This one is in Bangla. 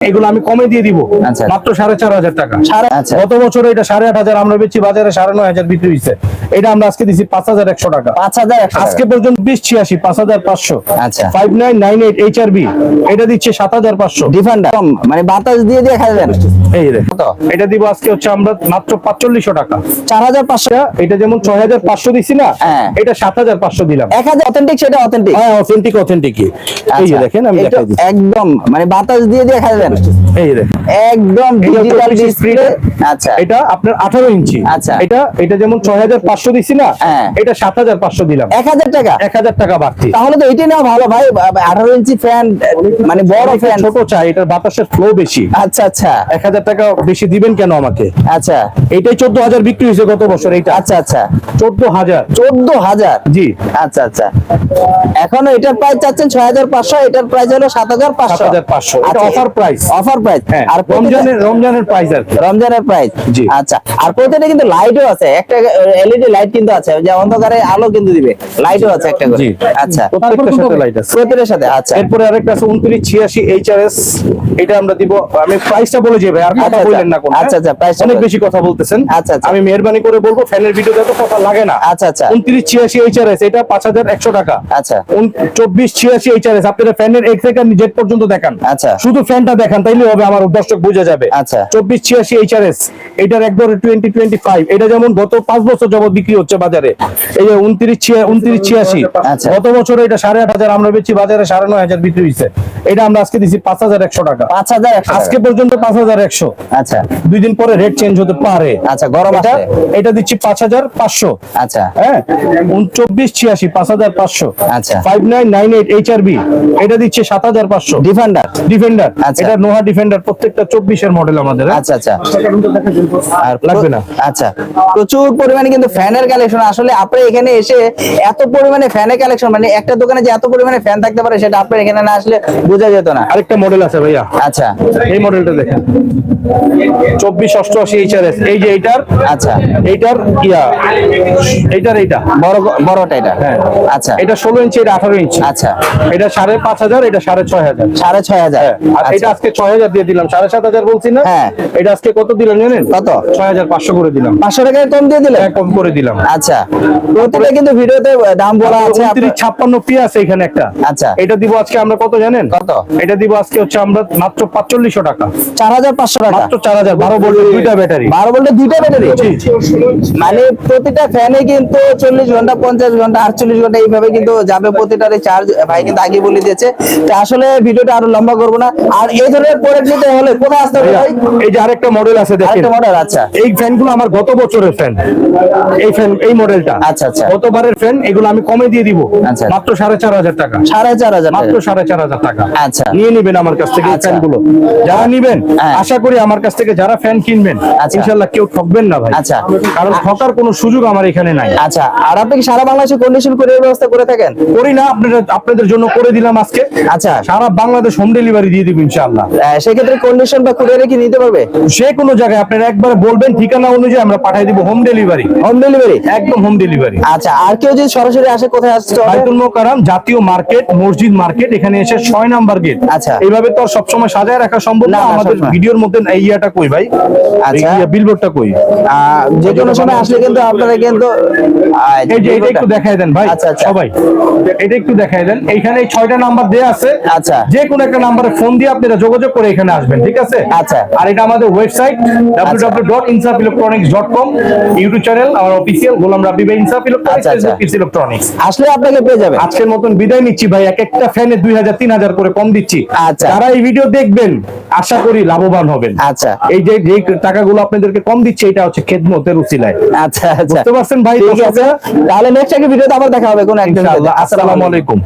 এগুলো আমি কমে দিয়ে দিব। আচ্ছা। মাত্র সাড়ে চার হাজার টাকা। আচ্ছা। গত বছর এটা সাড়ে আট হাজার আমরা বেচি বাজারে সাড়ে নয় হাজার বিক্রি হয়েছে। এটা আমরা আজকে দিচ্ছি পাঁচ হাজার একশো টাকা। পাঁচ হাজার একশো আজকে পর্যন্ত বিশ ছিয়াশি পাঁচ হাজার পাঁচশো। আচ্ছা। Five nine nine eight H R B. এটা দিচ্ছে সাত হাজার পাঁচশো। ডিফেন্ডার মানে বাতাস দিয়ে দিয়ে খাইবেন। এই এটা দিব আজকে হচ্ছে আমরা মাত্র পাঁচচল্লিশশো টাকা। চার হাজার পাঁচশো। এটা- যেমন ছয় হাজার পাঁচশো দিছি না হ্যাঁ। এটা সাত হাজার পাঁচশো দিলাম। এক হাজার অথেন্টিক সেটা অথেন্টিক হ্যাঁ অথেন্টিক অথেন্টিক এই দেখেন আমি একদম মানে বাতাস দিয়ে দিয়ে খাইবেন। এই দেখেন। একদম এটা ডিজিটাল ডিসপ্লে আচ্ছা। এটা আপনার আঠারো ইঞ্চি। আচ্ছা। এটা এটা যেমন দিছি না হ্যাঁ। এটা সাত হাজার পাঁচশো দিলাম। এক হাজার টাকা? এক হাজার টাকা বাড়তি। তাহলে তো এটাই নেওয়া ভালো ভাই আঠারো ইঞ্চি ফ্যান মানে বড় ফ্যান ছোট চাই এটার বাতাসের ফ্লো বেশি। আচ্ছা আচ্ছা। এক হাজার টাকা বেশি দিবেন কেন আমাকে? আচ্ছা। এইটাই চোদ্দ হাজার বিক্রি হয়েছে গত বছর এইটা। আচ্ছা আচ্ছা। চোদ্দ হাজার। চোদ্দ হাজার? জি। আচ্ছা আচ্ছা। এখন এটার প্রাইস চাচ্ছেন ছয় হাজার পাঁচশো এটার প্রাইস হলো সাত হাজার পাঁচশো। হাজার পাঁচশো। এটা অফার প্রাইস অফার প্রাইস হ্যাঁ আর রমজানের রমজানের প্রাইস আর রমজানের প্রাইস জি। আচ্ছা আর প্রতিটা কিন্তু লাইটও আছে। একটা এলইডি লাইট কিন্তু আছে। যে অন্ধকারে আলো কিন্তু দিবে। লাইটও আছে একটা করে। জি। আচ্ছা। প্রত্যেকটার সাথে লাইট আছে? প্রতিটার সাথে আচ্ছা। এরপরে আরেকটা আছে উনত্রিশ ছিয়াশি এইচআরএস এটা আমরা দিব। আমি প্রাইসটা বলে যাই ভাই আর কথা আচ্ছা, বললেন না কোন আচ্ছা, আচ্ছা, price টা অনেক বেশি কথা বলতেছেন। আচ্ছা, আচ্ছা। আমি মেহরবানি করে বলব ফ্যানের ভিডিওতে তো কথা লাগে না। আচ্ছা, আচ্ছা। উনত্রিশ ছিয়াশি এইচআরএস এটা পাঁচ হাজার একশো টাকা। আচ্ছা। চব্বিশ ছিয়াশি এইচআরএস আপনারা ফ্যানের এক থেকে জেড পর্যন্ত দেখান। আচ্ছা। শুধু ফ্যানটা দেখান। তাইলে হবে আমার দর্শক বুঝে যাবে। আচ্ছা। চব্বিশ ছিয়াশি এইচআরএস এটার একবার টোয়েন্টি টোয়েন্টি ফাইভ এটা যেমন গত পাঁচ বছর যাবত বিক্রি হচ্ছে বাজারে এই যে উনত্রিশ উনত্রিশ ছিয়াশি আচ্ছা। গত বছর এটা সাড়ে আট হাজার আমরা বেচি বাজারে সাড়ে নয় হাজার বিক্রি হয়েছে এটা আমরা আজকে দিচ্ছি পাঁচ হাজার একশো টাকা। পাঁচ হাজার একশো আজকে পর্যন্ত পাঁচ হাজার একশো। আচ্ছা। দুই দিন পরে রেট চেঞ্জ হতে পারে। আচ্ছা, গরম এটা এটা দিচ্ছি পাঁচ হাজার পাঁচশো। আচ্ছা। হ্যাঁ? চব্বিশ ছিয়াশি পাঁচ হাজার পাঁচশো। আচ্ছা। Five nine nine eight H R B এটা দিচ্ছে সাত হাজার পাঁচশো। ডিফেন্ডার ডিফেন্ডার আচ্ছা। এটা নোহা ডিফেন্ডার প্রত্যেকটা চব্বিশের মডেল আমাদের হ্যাঁ? আচ্ছা আচ্ছা। আর লাগবে না। আচ্ছা। প্রচুর পরিমাণে কিন্তু ফ্যানের কালেকশন আসলে আপনি এখানে এসে এত পরিমাণে ফ্যানের কালেকশন মানে একটা দোকানে যে এত পরিমাণে ফ্যান থাকতে পারে সেটা আপনার এখানে না আসলে বোঝা যেত না। আরেকটা মডেল আছে ভাইয়া। আচ্ছা। এই মডেলটা দেখেন। চব্বিশ অষ্টআশি এইচ আর এস এই যে এইটার আচ্ছা। এইটার ইয়া এইটার এইটা। বড় বড়টা এটা। হ্যাঁ। আচ্ছা। এটা ষোলো ইঞ্চি এটা আঠারো ইঞ্চি। আচ্ছা। এটা সাড়ে পাঁচ হাজার এটা সাড়ে ছয় হাজার। সাড়ে ছয় হাজার। আর এটা আচ্ছা আজকে ছয় হাজার দিয়ে দিলাম সাড়ে সাত হাজার বলছি না? হ্যাঁ। এটা আজকে কত দিলাম জানেন? কত? ছয় হাজার পাঁচশো করে দিলাম। পাঁচশো টাকায় কম দিয়ে দিলে হ্যাঁ, কম করে দিলাম। আচ্ছা। প্রতিটা কিন্তু ভিডিওতে দাম বলা আছে ছাপ্পান্ন পি আছে এখানে একটা। আচ্ছা। এটা দিব আজকে আমরা কত জানেন? কত? এটা দিব আজকে হচ্ছে আমরা মাত্র পাঁচচল্লিশশো টাকা। চার হাজার পাঁচশো টাকা। মাত্র চার হাজার বারো ভোল্টের দুইটা ব্যাটারি। বারো দুইটা ব্যাটারি? মানে প্রতিটা ফ্যানে কিন্তু চল্লিশ ঘণ্টা পঞ্চাশ ঘণ্টা আটচল্লিশ ঘণ্টা এইভাবে কিন্তু যাবে প্রতিটার চার্জ ভাই কিন্তু আগে বলে দিয়েছে। তো আসলে ভিডিওটা আরও লম্বা করব না। আর এই ধরনের প্রোডাক্ট নিতে হলে কোথায় আসতে হবে ভাই এই যে আরেকটা মডেল আছে দেখেন আরেকটা মডেল আচ্ছা এই ফ্যানগুলো আমার গত বছরের ফ্যান এই ফ্যান এই মডেলটা আচ্ছা, আচ্ছা। গতবারের ফ্যান এগুলো আমি কমে দিয়ে দিব আচ্ছা। মাত্র সাড়ে চার হাজার টাকা সাড়ে চার হাজার মাত্র টাকা। সাড়ে চার হাজার টাকা আচ্ছা। নিয়ে নিবেন আমার কাছ থেকে এই আচ্ছা। ফ্যানগুলো যারা নিবেন হ্যাঁ। আশা করি আমার কাছ থেকে যারা ফ্যান কিনবেন আচ্ছা। ইনশাল্লাহ কেউ ঠকবেন না ভাই আচ্ছা। কারণ ঠকার কোনো সুযোগ আমার এখানে নাই আচ্ছা আর আপনি কি সারা বাংলাদেশে কন্ডিশন করে ব্যবস্থা করে থাকেন করি না আপনাদের আপনাদের জন্য করে দিলাম আজকে আচ্ছা সারা বাংলাদেশ হোম ডেলিভারি দিয়ে দিব ইনশাআল্লাহ আহ, সেক্ষেত্রে কন্ডিশন বা কুরিয়ারে কি নিতে পারবে? যে কোনো জায়গায় আপনারা একবার বলবেন ঠিকানা অনুযায়ী আমরা পাঠিয়ে দিব হোম ডেলিভারি হোম ডেলিভারি একদম হোম ডেলিভারি আচ্ছা আর কেউ যদি সরাসরি আসে কোথায় বাইতুল মোকাররম জাতীয় মার্কেট মসজিদ মার্কেট এখানে এসে ছয় নাম্বার গেট আচ্ছা। এইভাবে তো আর সবসময় সাজায় রাখা সম্ভব না, আমাদের ভিডিওর মধ্যে এই ইয়াটা কই ভাই? আচ্ছা। বিলবোর্ডটা কই? যে কোনো সময় আসলে কিন্তু আপনারা কিন্তু এই যে এটা একটু দেখাই দেন ভাই আচ্ছা, আচ্ছা। সবাই। এটা একটু দেখাই দেন। এইখানে এই ছয়টা নাম্বার দেয়া আছে। আচ্ছা। যে কোনো একটা নাম্বারে ফোন দিয়ে আপনারা যোগাযোগ করে এখানে আসবেন ঠিক আছে? আচ্ছা। আর এটা আমাদের ওয়েবসাইট www.insafelectronics.com ইউটিউব চ্যানেল আমার অফিসিয়াল গোলাম রাব্বি ভাই ইনসাফ ইলেকট্রনিক্স। ইলেকট্রনিক্স আসলে আপনাকে পেয়ে যাবে। আজকের মতন বিদায় নিচ্ছি ভাই এক একটা ফ্যানে দুই হাজার তিন হাজার করে কম দিচ্ছি। আচ্ছা। যারা এই ভিডিও দেখবেন আশা করি লাভবান হবেন। আচ্ছা। এই যে যে টাকাগুলো আপনাদেরকে কম দিচ্ছে এটা হচ্ছে খেদমতের উসিলায় আচ্ছা আচ্ছা। বুঝতে পারছেন ভাই? ঠিক আছে। তাহলে নেক্সট একটা ভিডিওতে আবার দেখা হবে কোন একদিন। ইনশাআল্লাহ। আসসালামু আলাইকুম।